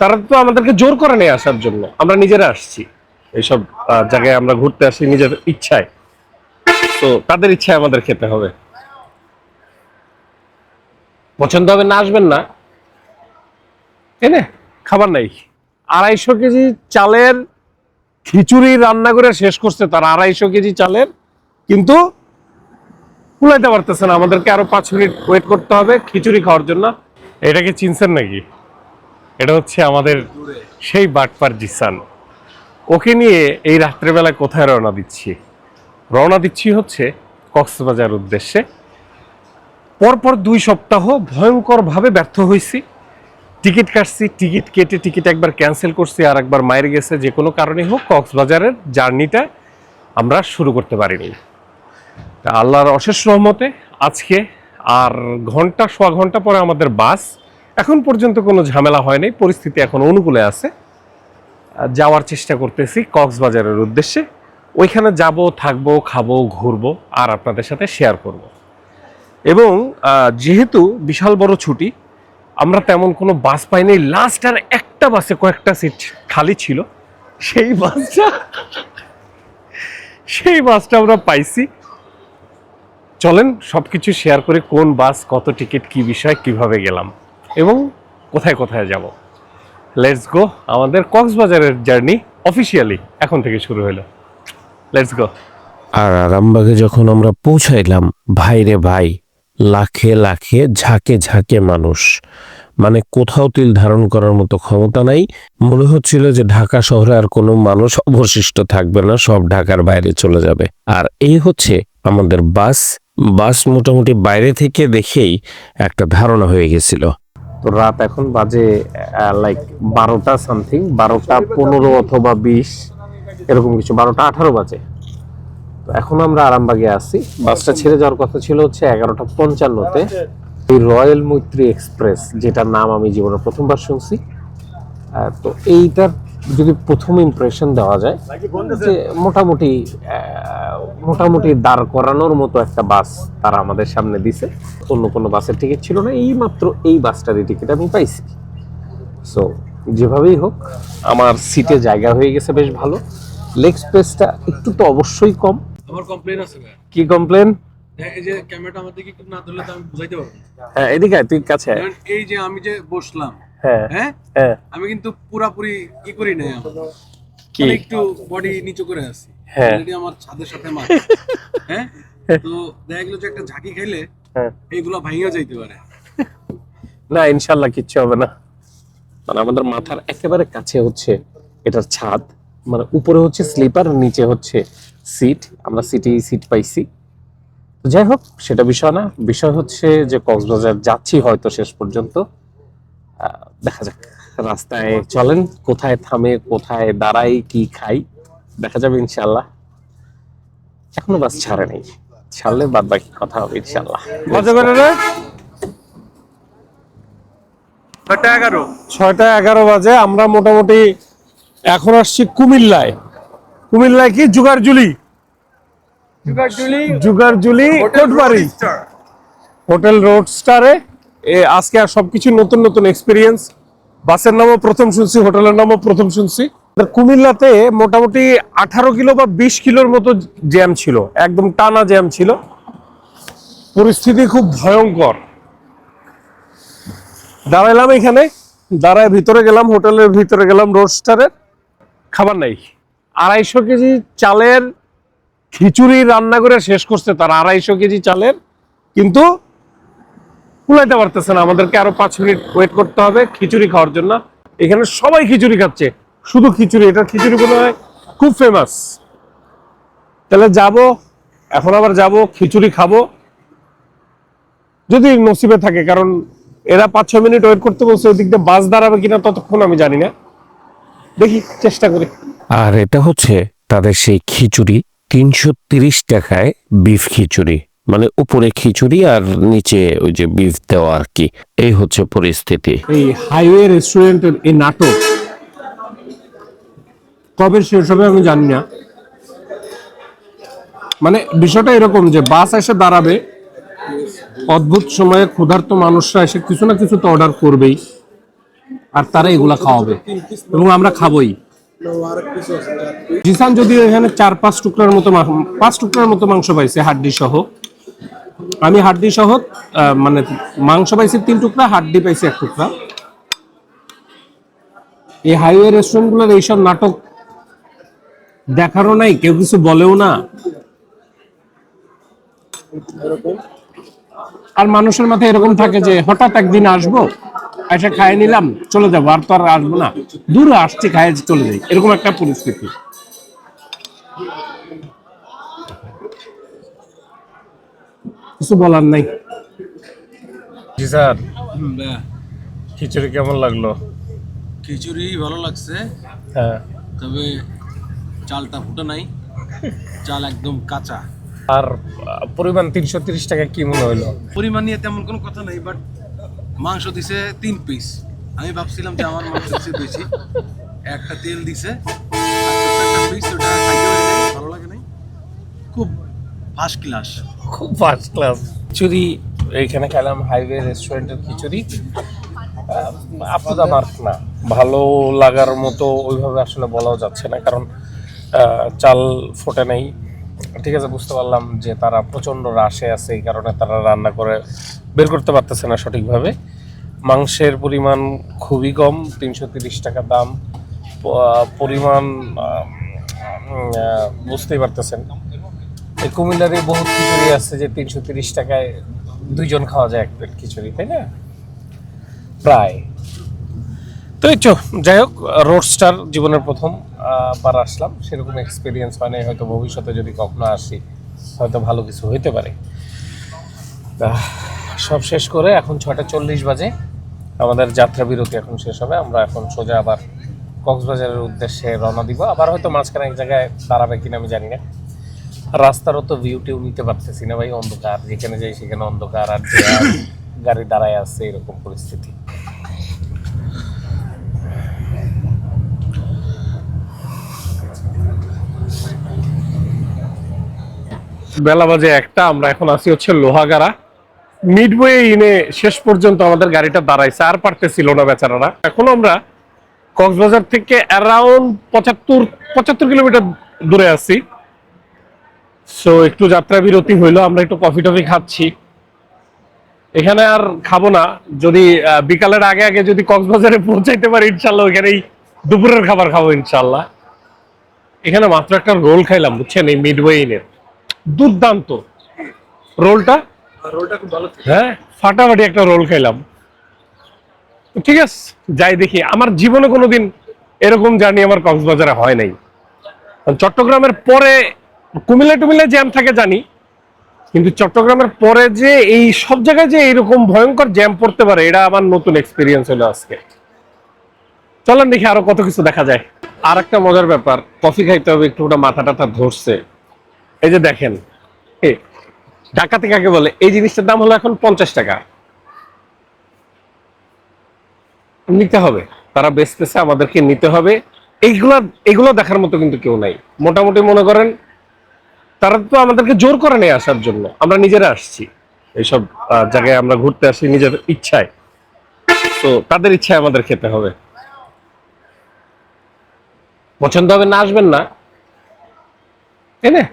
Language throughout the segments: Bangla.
তারা তো আমাদেরকে জোর করে নিয়ে আসার জন্য। আমরা নিজেরা আসছি। এইসব জায়গায় আমরা ঘুরতে আসি নিজের ইচ্ছায়। তো তাদের ইচ্ছায় আমাদের খেতে হবে। পছন্দ হবে না, আসবেন না। এনে খাবার নাই। আড়াইশো কেজি চালের খিচুড়ি রান্না করে শেষ করছে তার। আড়াইশো কেজি চালের, কিন্তু কুলাইতে পারতেছে না। আমাদেরকে আরও পাঁচ মিনিট ওয়েট করতে হবে খিচুড়ি খাওয়ার জন্য। এটাকে চিনছেন নাকি? এটা হচ্ছে আমাদের সেই বাটপার জিসান। ওকে নিয়ে এই রাত্রেবেলায় কোথায় রওনা দিচ্ছি? রওনা দিচ্ছি হচ্ছে কক্সবাজার উদ্দেশ্যে। পরপর দুই সপ্তাহ ভয়ঙ্করভাবে ব্যর্থ হয়েছি। টিকিট কাটছি, টিকিট কেটে টিকিট একবার ক্যান্সেল করছি, আর একবার মায়ের গেছে যে কোনো কারণে হোক কক্সবাজারের জার্নিটা আমরা শুরু করতে পারিনি। আল্লাহর অশেষ রহমতে আজকে আর ঘণ্টা, সোয়া ঘণ্টা পরে আমাদের বাস এখন পর্যন্ত কোনো ঝামেলা হয়নি, পরিস্থিতি এখন অনুকূলে আছে। যাওয়ার চেষ্টা করতেছি কক্সবাজারের উদ্দেশ্যে। ওইখানে যাব, থাকব, খাব, ঘুরবো আর আপনাদের সাথে শেয়ার করব। এবং যেহেতু বিশাল বড় ছুটি, আমরা তেমন কোনো বাস পাইনি। লাস্ট আর একটা বাসে কয়েকটা সিট খালি ছিল। সেই বাসটা সেই বাসটা আমরা পাইছি। চলেন সবকিছু শেয়ার করে কোন বাস, কত টিকিট কি বিষয়, কীভাবে গেলাম। এবং কোথায় কোথায় যাব? লেটস গো আমাদের কক্সবাজারের জার্নি অফিসিয়ালি এখন থেকে শুরু হলো। লেটস গো আর আরামবাগে যখন আমরা পৌঁছাইলাম, ভাইরে ভাই, লাখে লাখে, ঝাঁকে ঝাঁকে মানুষ। মানে কোথাও তিল ধারণ করার মতো ক্ষমতা নাই। মনে হচ্ছিল যে ঢাকা শহরে আর কোনো মানুষ অবশিষ্ট থাকবে না, সব ঢাকার বাইরে চলে যাবে। আর এই হচ্ছে আমাদের বাস। বাস মোটামুটি বাইরে থেকে দেখেই একটা ধারণা হয়ে গেছিল। তো রাত এখন বাজে লাইক বারোটা সামথিং বারোটা পনেরো অথবা বিশ, এরকম কিছু, বারোটা আঠারো বাজে। তো এখন আমরা আরামবাগে আছি। বাসটা ছেড়ে যাওয়ার কথা ছিল হচ্ছে এগারোটা পঞ্চান্নতে। এই রয়্যাল মৈত্রী এক্সপ্রেস, যেটার নাম আমি জীবনে প্রথমবার শুনছি। তো এইটার যদি প্রথম ইমপ্রেশন দেওয়া যায় যে মোটামুটি মোটামুটি দাঁড় করানোর মতো একটা বাস তারা আমাদের সামনে দিছে। অন্য কোনো বাসের টিকিট ছিল না এই মাত্র এই বাসটারই টিকিট আমি পাইছি। সো যেভাবেই হোক আমার সিটে জায়গা হয়ে গেছে বেশ ভালো। লেগ স্পেসটা একটু তো অবশ্যই কম। আমার কমপ্লেন আছে কি কমপ্লেন এই যে ক্যামেরাটা আমার দিকে একটু না ধরলে তো আমি বুঝাইতে পারব হ্যাঁ এদিকে তুই কাছে এই যে আমি যে বসলাম হ্যাঁ হ্যাঁ? হ্যাঁ। আমি কিন্তু পুরাপুরি কি করি না কি? একটু বডি নিচু করে আছি। হ্যাঁ। আমার ছাদের সাথে মাছ। হ্যাঁ? তো দেখা গেল যে একটা ঝাঁকি খাইলে হ্যাঁ। এইগুলা ভাঙিয়া যাইতে পারে। না ইনশাল্লাহ কিচ্ছু হবে না। মানে আমাদের মাথার একেবারে কাছে হচ্ছে এটার ছাদ। মানে উপরে হচ্ছে স্লিপার নিচে হচ্ছে সিট। আমরা সিটে সিট পাইছি। তো যাই হোক সেটা বিষয় না। বিষয় হচ্ছে যে কক্সবাজার যাচ্ছি হয়তো শেষ পর্যন্ত। দেখা যাক। রাস্তায় চলেন কোথায় থামে কোথায় দাঁড়াই কি খাই দেখা যাবে ইনশাল্লাহ এখনও বাস ছাড়ে নেই। ছাড়লে বাদ বাকি কথা হবে ইনশাল্লাহ মজা করে রে ছয়টা এগারো। ছয়টা এগারো বাজে আমরা মোটামুটি এখন আসছি কুমিল্লায়। কুমিল্লায় কি? জুগারজুলি। জুগারজুলি কোটবাড়ি। হোটেল রোড স্টারে আজকে আর সবকিছু নতুন নতুন এক্সপিরিয়েন্স বাসের নামও প্রথম শুনছি, হোটেলের নামও প্রথম শুনছি। কুমিল্লাতে মোটামুটি আঠারো কিলো বা বিশ কিলোর মতো জ্যাম ছিল, একদম টানা জ্যাম ছিল। পরিস্থিতি খুব ভয়ঙ্কর। দাঁড়াইলাম এখানে, দাঁড়ায় ভিতরে গেলাম, হোটেলের ভিতরে গেলাম রোস্টারের খাবার নাই। আড়াইশো কেজি চালের খিচুড়ি রান্না করে শেষ করছে তার, আড়াইশো কেজি চালের। কিন্তু কুলাইতে পারতেছে না। আমাদেরকে আরও পাঁচ মিনিট ওয়েট করতে হবে খিচুড়ি খাওয়ার জন্য। এখানে সবাই খিচুড়ি খাচ্ছে। শুধু খিচুড়ি, এটা খিচুড়ি মনে হয় খুব ফেমাস তাহলে যাব, এখন আবার যাব, খিচুড়ি খাব। যদি নসিবে থাকে, কারণ এরা পাঁচ ছ মিনিট ওয়েট করতে বলছে, ওই দিক দিয়ে বাস দাঁড়াবে কিনা ততক্ষণ আমি জানি না। দেখি, চেষ্টা করি। আর এটা হচ্ছে তাদের সেই খিচুড়ি, তিনশো টাকায় বিফ খিচুড়ি। মানে উপরে খিচুড়ি আর নিচে ওই যে বিফ দেওয়া আর কি। এই হচ্ছে পরিস্থিতি। এই হাইওয়ে রেস্টুরেন্টের এই নাটক কবে শেষ হবে আমি জানি না। মানে বিষয়টা এরকম যে বাস এসে দাঁড়াবে, অদ্ভুত সময়ে ক্ষুধার্ত মানুষরা এসে কিছু না কিছু তো অর্ডার করবেই আর তারা এগুলা খাওয়াবে এবং আমরা খাবোই। জিসান যদিও এখানে চার পাঁচ টুকরার মতো পাঁচ টুকরার মতো মাংস পাইছে, হাড্ডি সহ। আমি হাড্ডি সহ মানে মাংস পাইছি তিন টুকরা, হাড্ডি পাইছি এক টুকরা। এই হাইওয়ে রেস্টুরেন্টগুলোর এইসব নাটক দেখারও নাই, কেউ কিছু বলেও না। আর মানুষের মাথায় এরকম থাকে যে, হঠাৎ একদিন আসব, এসে খাই নিলাম, চলে যাব, আর তো আর আসব না। দূরে আসছি খাই চলে যাই, এরকম একটা পরিস্থিতি। কিছু বলার নাই। জি স্যার। খিচুড়ি কেমন লাগল? খিচুড়ি ভালো লাগছে। হ্যাঁ। তবে চালটা ফুটে নাই। চাল একদম কাঁচা। আর পরিমাণ তিনশো তিরিশ টাকা কি মনে হলো? পরিমাণ নিয়ে তেমন কোনো কথা নেই বাট মাংস দিছে তিন পিস আমি ভাবছিলাম যে আমার মাংস দিছে বেশি। একটা তেল দিছে ভালো লাগে নাই। খুব ফার্স্ট ক্লাস। খুব ফার্স্ট ক্লাস খিচুড়ি, এইখানে খেলাম হাইওয়ে রেস্টুরেন্টের খিচুড়ি। আপনার মার্ক না। ভালো লাগার মতো ওইভাবে আসলে বলাও যাচ্ছে না, কারণ চাল ফোটে নেই। ঠিক আছে, বুঝতে পারলাম যে তারা প্রচণ্ড রাশে আছে, এই কারণে তারা রান্না করে বের করতে পারতেছে না সঠিকভাবে। মাংসের পরিমাণ খুবই কম, তিনশো তিরিশ টাকা দাম। পরিমাণ বুঝতেই পারতেছেন। কুমিল্লারে বহুত খিচুড়ি আছে যে তিনশো তিরিশ টাকায় দুইজন খাওয়া যায় এক প্লেট খিচুড়ি, তাই না? প্রায়। তো এই চো, যাই হোক রোডস্টার জীবনের প্রথম বার আসলাম। সেরকম এক্সপিরিয়েন্স নাই, হয়তো ভবিষ্যতে যদি কখনো আসি, হয়তো ভালো কিছু হইতে পারে। তা, সব শেষ করে এখন ছটা চল্লিশ বাজে। আমাদের যাত্রা বিরতি এখন শেষ হবে। আমরা এখন সোজা আবার কক্সবাজারের উদ্দেশ্যে রওনা দিব। আবার হয়তো মাঝখানে এক জায়গায় দাঁড়াবে কিনা আমি জানি না। রাস্তারও তো ভিউ টিউ নিতে পারতেছি না ভাই, অন্ধকার। যেখানে যাই সেখানে অন্ধকার, আর গাড়ি দাঁড়ায় আছে এরকম পরিস্থিতি। বেলা বাজে একটা, আমরা এখন আছি হচ্ছে লোহাগাড়া। মিডওয়ে ইনে শেষ পর্যন্ত আমাদের গাড়িটা দাঁড়াইছে, আর পারতেছিল না বেচারারা। এখন আমরা কক্সবাজার থেকে অ্যারাউন্ড পঁচাত্তর পঁচাত্তর কিলোমিটার দূরে আছি। সো একটু যাত্রা বিরতি হইল আমরা একটু কফি টফি খাচ্ছি। এখানে আর খাব না যদি বিকালের আগে আগে যদি কক্সবাজারে পৌঁছাইতে পারি ইনশাল্লাহ ওইখানেই দুপুরের খাবার খাব ইনশাল্লাহ। এখানে মাত্র একটা রোল খাইলাম বুঝছেন এই মিডওয়ে ইনের। দুর্দান্ত। রোলটা? রোলটা খুব ভালো হ্যাঁ ফাটাফাটি একটা রোল খাইলাম। ঠিক আছে যাই দেখি। আমার জীবনে কোনোদিন এরকম জার্নি আমার কক্সবাজারে হয় নাই। চট্টগ্রামের পরে কুমিল্লা টুমিল্লা জ্যাম থাকে জানি কিন্তু চট্টগ্রামের পরে যে এই সব জায়গায় যে এরকম ভয়ঙ্কর জ্যাম পড়তে পারে এটা আমার নতুন এক্সপিরিয়েন্স হলো আজকে। চলেন দেখি আরও কত কিছু দেখা যায়। আর একটা মজার ব্যাপার কফি খাইতে হবে একটু মাথা টাথা ধরছে। এই যে দেখেন এ, ডাকাতি কাকে বলে? এই জিনিসটার দাম হলো এখন পঞ্চাশ টাকা। নিতে হবে তারা বেচতেছে আমাদেরকে নিতে হবে। এইগুলা এগুলো দেখার মতো কিন্তু কেউ নাই। মোটামুটি মনে করেন তারা তো আমাদেরকে জোর করে নেই আসার জন্য। আমরা নিজেরা আসছি। এইসব জায়গায় আমরা ঘুরতে আসি নিজের ইচ্ছায়। তো তাদের ইচ্ছায় আমাদের খেতে হবে। পছন্দ হবে না, আসবেন না। তাই না।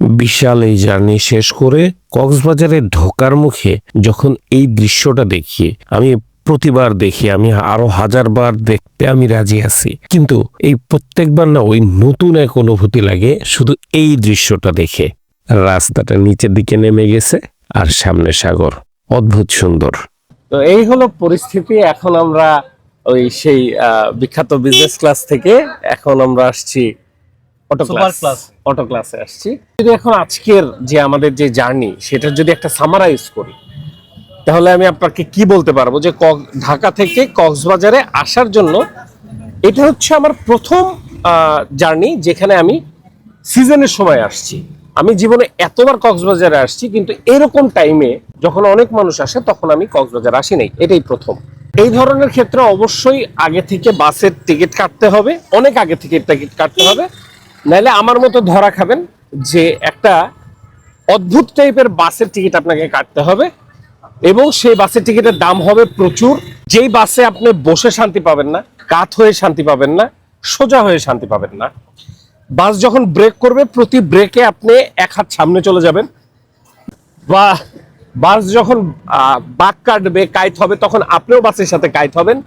বিশাল এই জার্নি শেষ করে কক্সবাজারে ঢোকার মুখে যখন এই দৃশ্যটা দেখি, আমি প্রতিবার দেখি আমি আরও হাজারবার দেখতে আমি রাজি আছি। কিন্তু এই প্রত্যেকবার না ওই নতুন এক অনুভূতি লাগে শুধু এই দৃশ্যটা দেখে। রাস্তাটা নিচের দিকে নেমে গেছে আর সামনে সাগর। অদ্ভুত সুন্দর। তো এই হলো পরিস্থিতি এখন আমরা ওই সেই আহ, বিখ্যাত বিজনেস ক্লাস থেকে এখন আমরা আসছি অটো ক্লাস অটো ক্লাসে আসছি। যদি এখন আজকের যে আমাদের যে জার্নি সেটা যদি একটা সামারাইজ করি তাহলে আমি আপনাকে কি বলতে পারব যে ঢাকা থেকে কক্সবাজারে আসার জন্য এটা হচ্ছে আমার প্রথম জার্নি যেখানে আমি সিজনের সময় আসছি। আমি জীবনে এতবার কক্সবাজারে আসছি, কিন্তু এরকম টাইমে যখন অনেক মানুষ আসে, তখন আমি কক্সবাজার আসি নাই। এটাই প্রথম। এই ধরনের ক্ষেত্রে অবশ্যই আগে থেকে বাসের টিকিট কাটতে হবে। অনেক আগে থেকে টিকিট কাটতে হবে। নাহলে আমার মতো ধরা খাবেন যে একটা অদ্ভুত টাইপের বাসের টিকিট আপনাকে কাটতে হবে। এবং সেই বাসের টিকিটের দাম হবে প্রচুর। যেই বাসে আপনি বসে শান্তি পাবেন না, কাত হয়ে শান্তি পাবেন না, সোজা হয়ে শান্তি পাবেন না। বাস যখন ব্রেক করবে, প্রতি ব্রেকে আপনি এক হাত সামনে চলে যাবেন। বা বাস যখন বাঁক কাটবে কাইট হবে, তখন আপনিও বাসের সাথে কাইট হবেন।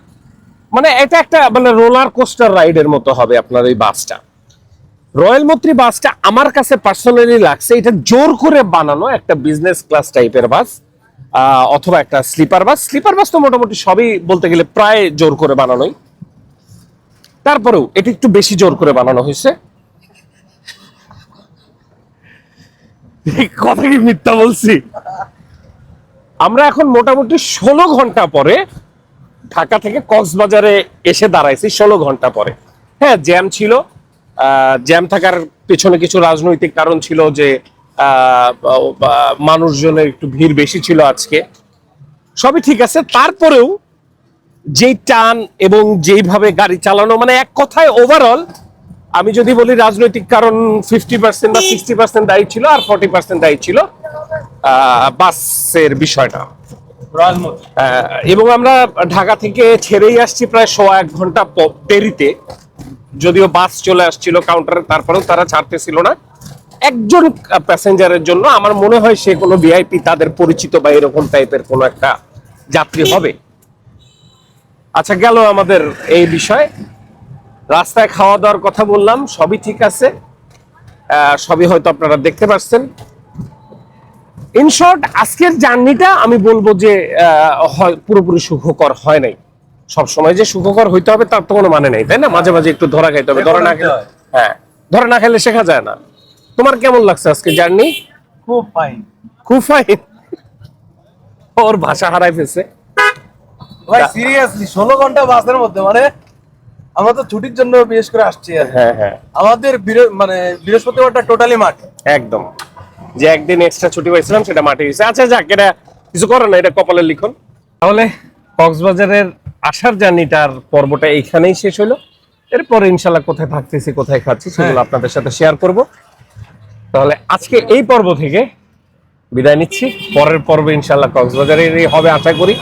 মানে এটা একটা মানে রোলার কোস্টার রাইডের মতো হবে আপনার এই বাসটা। রয়্যাল মন্ত্রী বাসটা আমার কাছে পার্সোনালি লাগছে, এটা জোর করে বানানো একটা বিজনেস ক্লাস টাইপের বাস। অথবা একটা স্লিপার বাস। স্লিপার বাস তো মোটামুটি সবই বলতে গেলে প্রায় জোর করে বানানোই। তারপরেও এটা একটু বেশি জোর করে বানানো হয়েছে। কথা কি মিথ্যা বলছি? আমরা এখন মোটামুটি ষোলো ঘণ্টা পরে ঢাকা থেকে কক্সবাজারে এসে দাঁড়াইছি ষোলো ঘণ্টা পরে। হ্যাঁ জ্যাম ছিল। জ্যাম থাকার পেছনে কিছু রাজনৈতিক কারণ ছিল যে মানুষজনের একটু ভিড় বেশি ছিল আজকে। সবই ঠিক আছে, তারপরেও যেই টান এবং যেইভাবে গাড়ি চালানো মানে এক কথায় ওভারঅল আমি যদি বলি রাজনৈতিক কারণ ফিফটি পার্সেন্ট বা সিক্সটি পার্সেন্ট দায়ী ছিল আর ফর্টি পার্সেন্ট দায়ী ছিল বাসের বিষয়টা। এবং আমরা ঢাকা থেকে ছেড়েই আসছি প্রায় সোয়া এক ঘণ্টা দেরিতে। যদিও বাস চলে আসছিল কাউন্টারে তারপরেও তারা ছাড়তেছিল না। একজন প্যাসেঞ্জারের জন্য আমার মনে হয় সে কোনো ভিআইপি তাদের পরিচিত বা এরকম টাইপের কোনো একটা যাত্রী হবে। আচ্ছা গেল আমাদের এই বিষয়। রাস্তায় খাওয়া দাওয়ার কথা বললাম সবই ঠিক আছে। সবই হয়তো আপনারা দেখতে পাচ্ছেন ইন শর্ট আজকের জার্নিটা আমি বলব যে আহ, হয়- পুরোপুরি সুখকর হয় নাই। সব সময় যে সুখকর হইতে হবে তার তো কোনো মানে নেই তাই না? মাঝে মাঝে একটু ধরা খাইতে হবে। ধরা না খেলে হ্যাঁ ধরা না খেলে শেখা যায় না। তোমার কেমন লাগছে আজকে জার্নি? খুব ফাইন খুব ফাইন ওর ভাষা হারাই ফেলছে। ভাই সিরিয়াসলি ষোলো ঘণ্টা বাসের মধ্যে মানে আমরা তো ছুটির জন্য বিশেষ করে আসছি হ্যাঁ হ্যাঁ। আমাদের মানে বৃহস্পতিবারটা টোটালি মাঠ। একদম। যে একদিন এক্সট্রা ছুটি পাইছিলাম সেটা মাঠে গেছে। আচ্ছা যাক এটা কিছু করার না এটা কপালে লিখন। তাহলে কক্সবাজারের আসার জার্নিটার পর্বটা এইখানেই শেষ হলো। এরপরে ইনশাল্লাহ কোথায় থাকতেছি কোথায় খাচ্ছি সেগুলো আপনাদের সাথে শেয়ার করব। তাহলে আজকে এই পর্ব থেকে বিদায় নিচ্ছি। পরের পর্বে ইনশাল্লাহ কক্সবাজারেরই হবে আশা করি।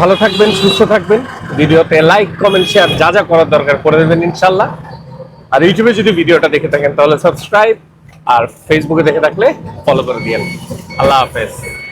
ভালো থাকবেন, সুস্থ থাকবেন। ভিডিওতে লাইক কমেন্ট শেয়ার যা যা করার দরকার করে দেবেন ইনশাল্লাহ আর ইউটিউবে যদি ভিডিওটা দেখে থাকেন তাহলে সাবস্ক্রাইব আর ফেসবুকে দেখে থাকলে ফলো করে দিয়েন। আল্লাহ হাফেজ।